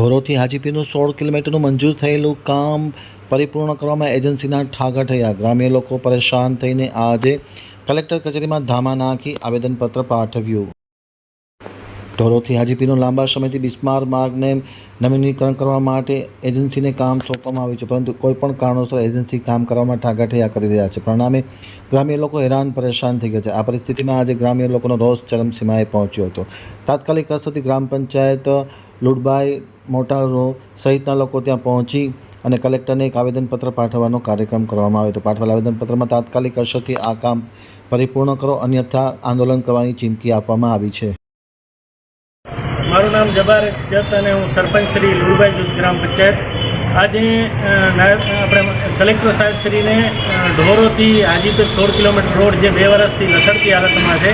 ધોરોથી હાજીપીનું સોળ કિલોમીટરનું મંજૂર થયેલું કામ પરિપૂર્ણ કરવામાં એજન્સીના ઠાગા થયા. ગ્રામ્ય લોકો પરેશાન થઈને આજે કલેક્ટર કચેરીમાં ધામા નાખી આવેદનપત્ર પાઠવ્યું. ધોરોથી હાજીપીનો લાંબા સમયથી બિસ્માર માર્ગને નવીનીકરણ કરવા માટે એજન્સીને કામ સોંપવામાં આવ્યું છે, પરંતુ કોઈપણ કારણોસર એજન્સી કામ કરવામાં ઠાગાઠૈયા કરી રહ્યા છે. પરિણામે ગ્રામ્ય લોકો હેરાન પરેશાન થઈ ગયા છે. આ પરિસ્થિતિમાં આજે ગ્રામ્ય લોકોનો રોષ ચરમસીમાએ પહોંચ્યો હતો. તાત્કાલિક અસરથી ગ્રામ પંચાયત લુડબાઈ મોટારો સહિતના લોકો ત્યાં પહોંચી અને કલેક્ટરને એક આવેદનપત્ર પાઠવવાનો કાર્યક્રમ કરવામાં આવ્યો હતો. પાઠવેલ આવેદનપત્રમાં તાત્કાલિક અસરથી આ કામ પરિપૂર્ણ કરો, અન્યથા આંદોલન કરવાની ચીમકી આપવામાં આવી છે. મારું નામ જબાર જત અને હું સરપંચ શ્રી લુડભાઈ જૂથ ગ્રામ પંચાયત. આજે આપણે કલેક્ટર સાહેબ શ્રીને ઢોરોથી હાજીપુર સોળ કિલોમીટર રોડ જે બે વર્ષથી લથડતી હાલતમાં છે,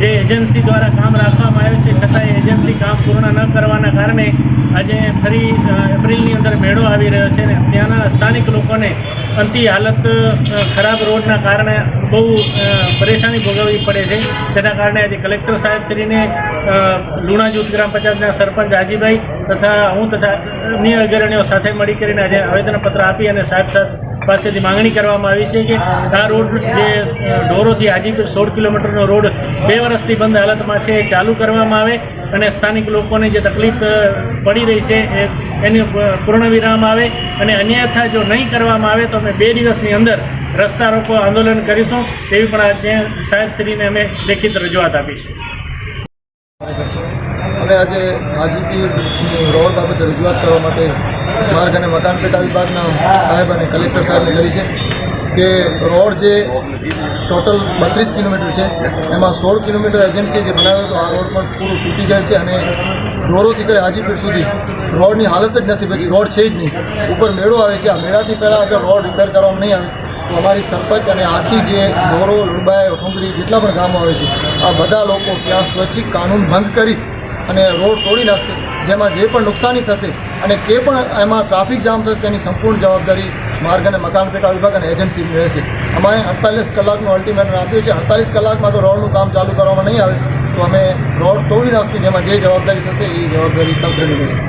જે એજન્સી દ્વારા કામ રાખવામાં આવ્યું છે. છતાં એજન્સી કામ પૂર્ણ ન કરવાના કારણે આજે ફરી એપ્રિલની અંદર મેળો આવી રહ્યો છે ને ત્યાંના સ્થાનિક લોકોને અંતિ હાલત ખરાબ રોડના કારણે બહુ પરેશાની ભોગવવી પડે છે. તેના કારણે આજે કલેક્ટર સાહેબ શ્રીને અ, લુણા જૂથ ગ્રામ પંચાયતના સરપંચ હાજીભાઈ તથા હું તથા અન્ય અગ્રણીઓ સાથે મળી કરીને આજે આવેદનપત્ર આપી અને સાહેબ સાહેબ પાસેથી માંગણી કરવામાં આવી છે કે આ રોડ જે ઢોરોથી હાજીપુર સોળ કિલોમીટરનો રોડ બે વર્ષથી બંધ હાલતમાં છે ચાલુ કરવામાં આવે. અને સ્થાનિક લોકોને જે તકલીફ પડી રહી છે એ એની અ, પૂર્ણ વિરામ આવે અને અન્યથા જો નહીં કરવામાં આવે તો અમે બે દિવસની અંદર રસ્તા રોકો આંદોલન કરીશું તેવી પણ આજે સાહેબશ્રીને અમે લેખિત રજૂઆત આપી છે અમે આજે હાજીપીરની રોડ બાબતે રજૂઆત કરવા માટે માર્ગ અને મકાન પેટા વિભાગના સાહેબ અને કલેક્ટર સાહેબને કરી છે. કે રોડ જે ટોટલ બત્રીસ કિલોમીટર છે, એમાં સોળ કિલોમીટર એજન્સી જે બનાવ્યો તો આ રોડ પણ પૂરું તૂટી જાય છે અને ઢોરોથી કરી હાજીપીર સુધી રોડની હાલત જ નથી પછી રોડ છે જ નહીં. ઉપર મેળો આવે છે, આ મેળાથી પહેલાં અગર રોડ રિપેર કરવામાં નહીં આવે, તો અમારી સરપંચ અને આખી જે ઢોરો લુડબાઈ ઓઠુંગરી જેટલા પણ ગામો આવે છે, આ બધા લોકો ત્યાં સ્વૈચ્છિક કાનૂન ભંગ કરી અને રોડ તોડી નાખશે, જેમાં જે પણ નુકસાની થશે અને કે પણ એમાં ટ્રાફિક જામ થશે, તેની સંપૂર્ણ જવાબદારી માર્ગ અને મકાન પેટા વિભાગ અને એજન્સી રહેશે. અમે અડતાલીસ કલાકનું અલ્ટિમેટમ આપ્યું છે. અડતાલીસ કલાકમાં તો રોડનું કામ ચાલુ કરવામાં નહીં આવે, તો અમે રોડ તોડી નાખશું, જેમાં જે જવાબદારી થશે, એ જવાબદારી તંત્રની રહેશે.